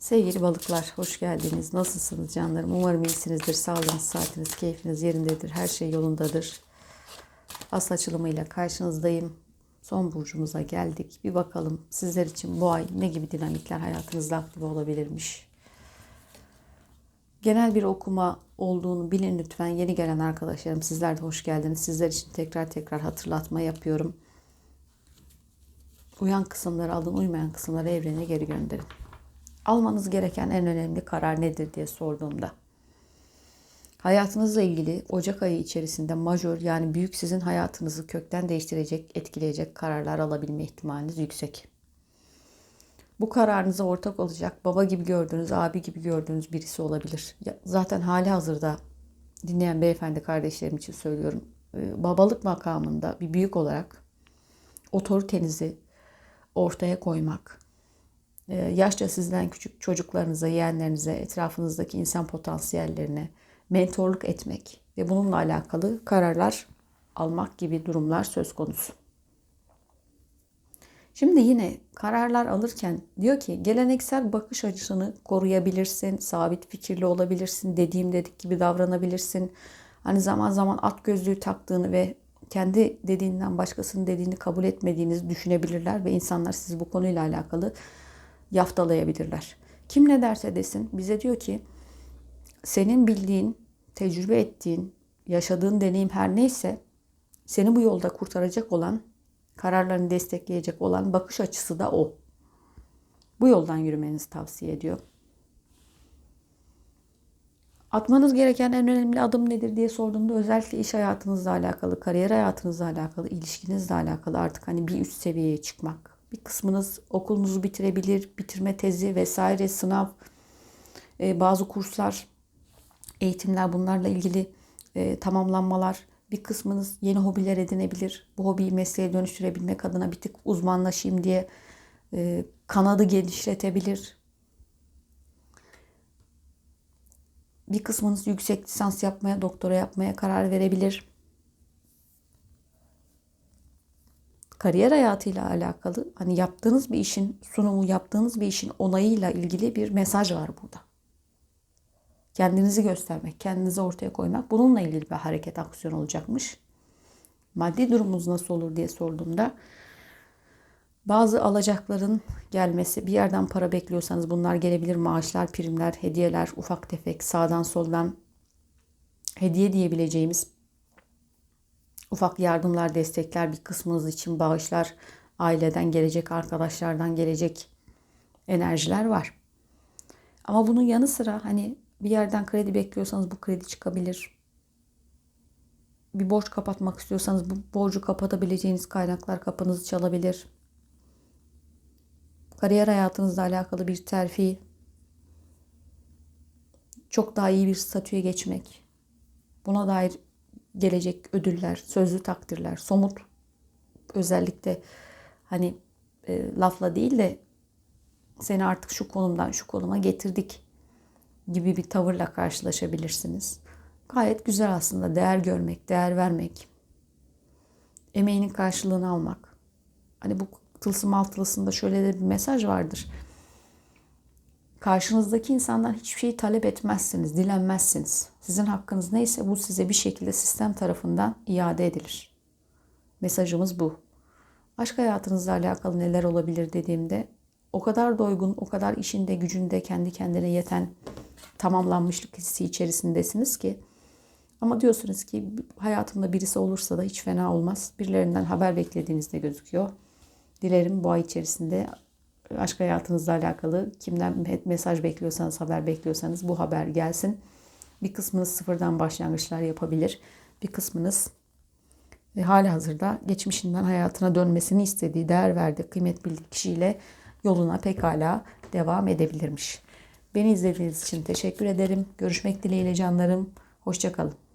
Sevgili balıklar, hoş geldiniz. Nasılsınız canlarım? Umarım iyisinizdir. Sağlığınız, saatiniz, keyfiniz yerindedir. Her şey yolundadır. As açılımıyla karşınızdayım. Son burcumuza geldik. Bir bakalım sizler için bu ay ne gibi dinamikler hayatınızda aktif olabilirmiş. Genel bir okuma olduğunu bilin lütfen. Yeni gelen arkadaşlarım sizler de hoş geldiniz. Sizler için tekrar tekrar hatırlatma yapıyorum. Uyan kısımları alın, uymayan kısımları evrene geri gönderin almanız gereken en önemli karar nedir diye sorduğumda hayatınızla ilgili Ocak ayı içerisinde majör yani büyük sizin hayatınızı kökten değiştirecek, etkileyecek kararlar alabilme ihtimaliniz yüksek. Bu kararınıza ortak olacak baba gibi gördüğünüz, abi gibi gördüğünüz birisi olabilir. Zaten hali hazırda dinleyen beyefendi kardeşlerim için söylüyorum. Babalık makamında bir büyük olarak otoritenizi ortaya koymak, yaşça sizden küçük çocuklarınıza, yeğenlerinize, etrafınızdaki insan potansiyellerine mentorluk etmek ve bununla alakalı kararlar almak gibi durumlar söz konusu. Şimdi yine kararlar alırken diyor ki geleneksel bakış açısını koruyabilirsin, sabit fikirli olabilirsin, dediğim dedik gibi davranabilirsin. Hani zaman zaman at gözlüğü taktığını ve kendi dediğinden başkasının dediğini kabul etmediğinizi düşünebilirler ve insanlar sizi bu konuyla alakalı yaftalayabilirler. Kim ne derse desin bize diyor ki senin bildiğin, tecrübe ettiğin, yaşadığın deneyim her neyse seni bu yolda kurtaracak olan, kararlarını destekleyecek olan bakış açısı da o. Bu yoldan yürümenizi tavsiye ediyor. Atmanız gereken en önemli adım nedir diye sorduğumda özellikle iş hayatınızla alakalı, kariyer hayatınızla alakalı, ilişkinizle alakalı artık hani bir üst seviyeye çıkmak, bir kısmınız okulunuzu bitirebilir, bitirme tezi vesaire, sınav, e, bazı kurslar, eğitimler bunlarla ilgili e, tamamlanmalar. Bir kısmınız yeni hobiler edinebilir. Bu hobiyi mesleğe dönüştürebilmek adına bir tık uzmanlaşayım diye e, kanadı genişletebilir. Bir kısmınız yüksek lisans yapmaya, doktora yapmaya karar verebilir. Kariyer hayatıyla alakalı hani yaptığınız bir işin sunumu, yaptığınız bir işin onayıyla ilgili bir mesaj var burada. Kendinizi göstermek, kendinizi ortaya koymak bununla ilgili bir hareket aksiyon olacakmış. Maddi durumunuz nasıl olur diye sorduğumda bazı alacakların gelmesi, bir yerden para bekliyorsanız bunlar gelebilir. Maaşlar, primler, hediyeler, ufak tefek, sağdan soldan hediye diyebileceğimiz ufak yardımlar, destekler, bir kısmınız için bağışlar, aileden gelecek, arkadaşlardan gelecek enerjiler var. Ama bunun yanı sıra hani bir yerden kredi bekliyorsanız bu kredi çıkabilir. Bir borç kapatmak istiyorsanız bu borcu kapatabileceğiniz kaynaklar kapınızı çalabilir. Kariyer hayatınızla alakalı bir terfi, çok daha iyi bir statüye geçmek, buna dair gelecek ödüller, sözlü takdirler, somut özellikle hani e, lafla değil de seni artık şu konumdan şu konuma getirdik gibi bir tavırla karşılaşabilirsiniz. Gayet güzel aslında değer görmek, değer vermek, emeğinin karşılığını almak. Hani bu tılsım altılısında şöyle de bir mesaj vardır. Karşınızdaki insandan hiçbir şeyi talep etmezsiniz, dilenmezsiniz. Sizin hakkınız neyse bu size bir şekilde sistem tarafından iade edilir. Mesajımız bu. Aşk hayatınızla alakalı neler olabilir dediğimde o kadar doygun, o kadar işinde, gücünde, kendi kendine yeten tamamlanmışlık hissi içerisindesiniz ki ama diyorsunuz ki hayatımda birisi olursa da hiç fena olmaz. Birilerinden haber beklediğinizde gözüküyor. Dilerim bu ay içerisinde aşk hayatınızla alakalı kimden mesaj bekliyorsanız, haber bekliyorsanız bu haber gelsin. Bir kısmınız sıfırdan başlangıçlar yapabilir. Bir kısmınız e, hali hazırda geçmişinden hayatına dönmesini istediği, değer verdiği, kıymet bildiği kişiyle yoluna pekala devam edebilirmiş. Beni izlediğiniz için teşekkür ederim. Görüşmek dileğiyle canlarım. Hoşçakalın.